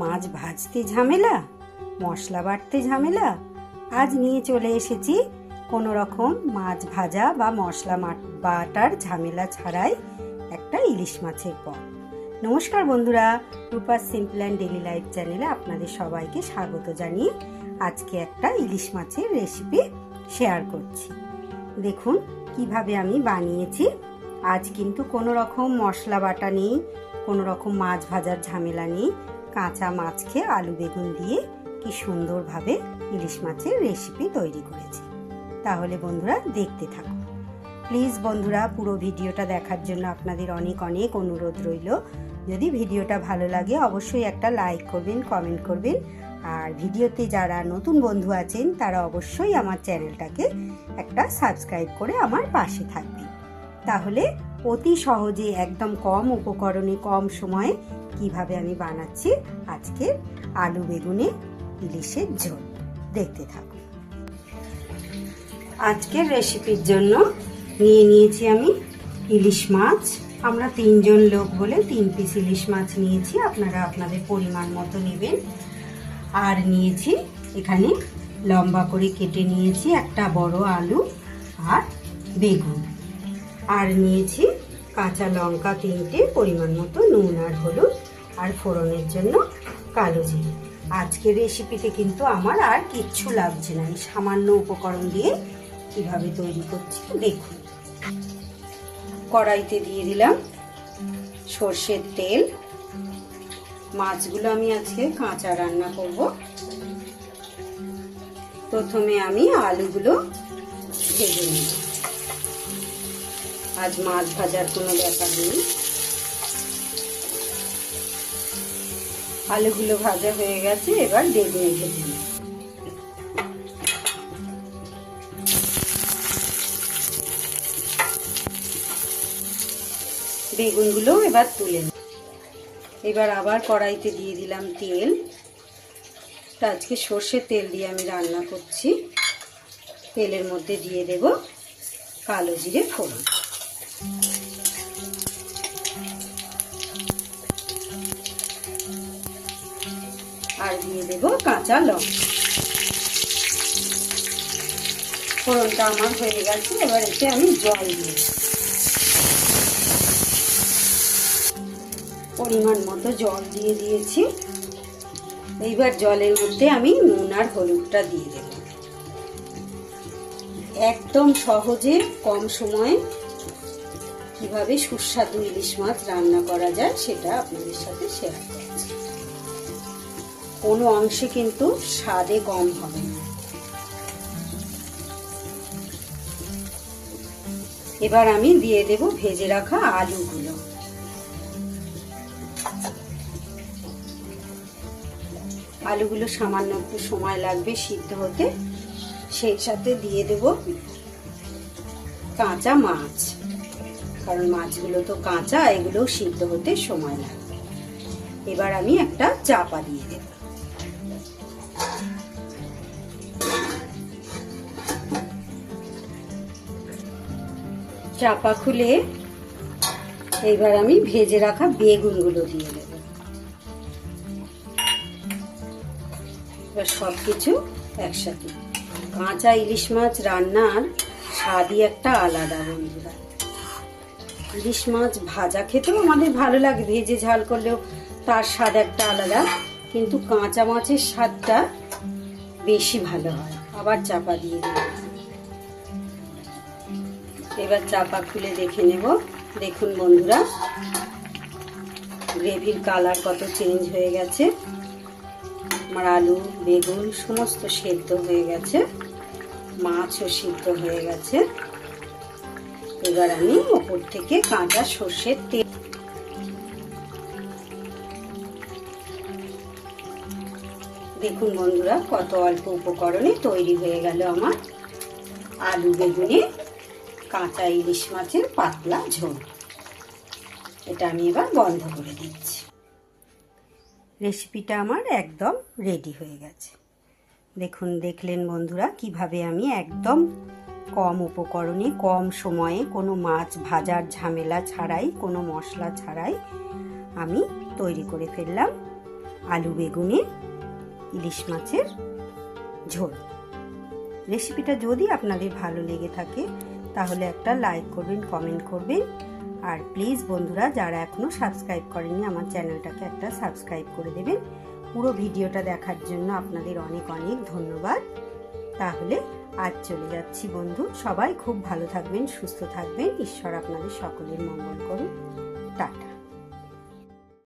মাছ ভাজতে ঝামেলা, মশলা বাটতে ঝামেলা। আজ নিয়ে চলে এসেছি কোনো রকম মাছ ভাজা বা মশলা বাটার ঝামেলা ছাড়াই একটা ইলিশ মাছের পদ। নমস্কার বন্ধুরা রূপার সিম্পল অ্যান্ড ডেলি লাইফ চ্যানেলে আপনাদের সবাইকে স্বাগত জানিয়ে আজকে একটা ইলিশ মাছের রেসিপি শেয়ার করছি। দেখুন কীভাবে আমি বানিয়েছি। আজ কিন্তু কোনো রকম মশলা বাটা নেই, কোনো রকম মাছ ভাজার ঝামেলা নেই। কাঁচা মাছকে আলু বেগুন দিয়ে কি সুন্দরভাবে ইলিশ মাছের রেসিপি তৈরি করেছি। তাহলে বন্ধুরা দেখতে থাকুন। প্লিজ বন্ধুরা, পুরো ভিডিওটা দেখার জন্য আপনাদের অনেক অনেক অনুরোধ রইল। যদি ভিডিওটা ভালো লাগে, অবশ্যই একটা লাইক করবেন কমেন্ট করবেন। আর ভিডিওতে যারা নতুন বন্ধু আছেন, তারা অবশ্যই আমার চ্যানেলটাকে একটা সাবস্ক্রাইব করে আমার পাশে থাকবেন। তাহলে অতি সহজে, একদম কম উপকরণে, কম সময়ে কীভাবে আমি বানাচ্ছি আজকে আলু বেগুনে ইলিশের ঝোল। দেখতে থাকুন। আজকের রেসিপির জন্য নিয়ে নিয়েছি আমি ইলিশ মাছ। আমরা তিনজন লোক বলে তিন পিস ইলিশ মাছ নিয়েছি। আপনারা আপনাদের পরিমাণ মতো নেবেন। আর নিয়েছি এখানে লম্বা করে কেটে নিয়েছি একটা বড় আলু আর বেগুন। আর নিয়েছি কাঁচা লঙ্কা তিনটে, পরিমাণ মতো নুন আর হলুদ। আর ফোড়নের জন্য কালো জিরে। আজকের রেসিপিতে কিন্তু আমার আর কিচ্ছু লাগছে না। আমি সামান্য উপকরণ দিয়ে কীভাবে তৈরি করছি দেখুন। কড়াইতে দিয়ে দিলাম সর্ষের তেল। মাছগুলো আমি আজকে কাঁচা রান্না করব। প্রথমে আমি আলুগুলো ভেজে নেব। আজ মাছ ভাজার কোনো ব্যাপার নেই। আলুগুলো ভাজা হয়ে গেছে, এবার বেগুন রেখে নেব বেগুনগুলো এবার তুলে এবার আবার কড়াইতে দিয়ে দিলাম তেল। আজকে সর্ষের তেল দিয়ে আমি রান্না করছি। তেলের মধ্যে দিয়ে দেব কালো জিরে ফোড়ন। আর দিয়ে দেব কাঁচা লঙ্কা। ফোড়নটা আমার হয়ে গেছে, এবার এতে আমি জল দেব। পরিমাণ মতো জল দিয়ে দিয়েছি। এইবার জলের মধ্যে আমি নুন আর হলুদটা দিয়ে দেব। একদম সহজে, কম সময়ে কীভাবে সুস্বাদু ইলিশ মাছ রান্না করা যায় সেটা আপনাদের সাথে শেয়ার করছি কোনো অংশে কিন্তু স্বাদে কম হবে। না এবার আমি দিয়ে দেব ভেজে রাখা আলুগুলো। আলুগুলো সামান্য একটু সময় লাগবে সিদ্ধ হতে। সেই সাথে দিয়ে দেব কাঁচা মাছ। কারণ মাছগুলো তো কাঁচা, এগুলোও সিদ্ধ হতে সময় লাগবে। এবার আমি একটা চাপা দিয়ে দেব। চাপা খুলে এইবার আমি ভেজে রাখা বেগুনগুলো দিয়ে দেব। এবার সব কিছু একসাথে। কাঁচা ইলিশ মাছ রান্নার স্বাদই একটা আলাদা বন্ধুরা। ইলিশ মাছ ভাজা খেতেও আমাদের ভালো লাগে, ভেজে ঝাল করলেও তার স্বাদ একটা আলাদা, কিন্তু কাঁচা মাছের স্বাদটা বেশি ভালো হয়। আবার চাপা দিয়ে দেব এবার চাপা খুলে দেখে নেব। দেখুন বন্ধুরা, গ্রেভির কালার কত চেঞ্জ হয়ে গেছে। আমার আলু, বেগুন সমস্ত সেদ্ধ হয়ে গেছে, মাছও সিদ্ধ হয়ে গেছে। এবার আমি ওপর থেকে কাঁচা সর্ষের তেল দেখুন বন্ধুরা, কত অল্প উপকরণে তৈরি হয়ে গেল আমার আলু বেগুনে। কাঁচা ইলিশ মাছের পাতলা ঝোল। এটা আমি এবার বন্ধ করে দিচ্ছি। রেসিপিটা আমার একদম রেডি হয়ে গেছে। দেখুন, দেখলেন বন্ধুরা, কীভাবে আমি একদম কম উপকরণে, কম সময়ে কোনো মাছ ভাজার ঝামেলা ছাড়াই, কোনো মশলা ছাড়াই আমি তৈরি করে ফেললাম আলু বেগুনে ইলিশ মাছের ঝোল। রেসিপিটা যদি আপনাদের ভালো লেগে থাকে তাহলে একটা লাইক করবেন কমেন্ট করবেন। আর প্লিজ বন্ধুরা, যারা এখনও সাবস্ক্রাইব করেনি, আমার চ্যানেলটাকে একটা সাবস্ক্রাইব করে দেবেন। পুরো ভিডিওটা দেখার জন্য আপনাদের অনেক অনেক ধন্যবাদ। তাহলে আজ চলে যাচ্ছি বন্ধু। সবাই খুব ভালো থাকবেন, সুস্থ থাকবেন। ঈশ্বর আপনাদের সকলের মঙ্গল করুন। টাটা।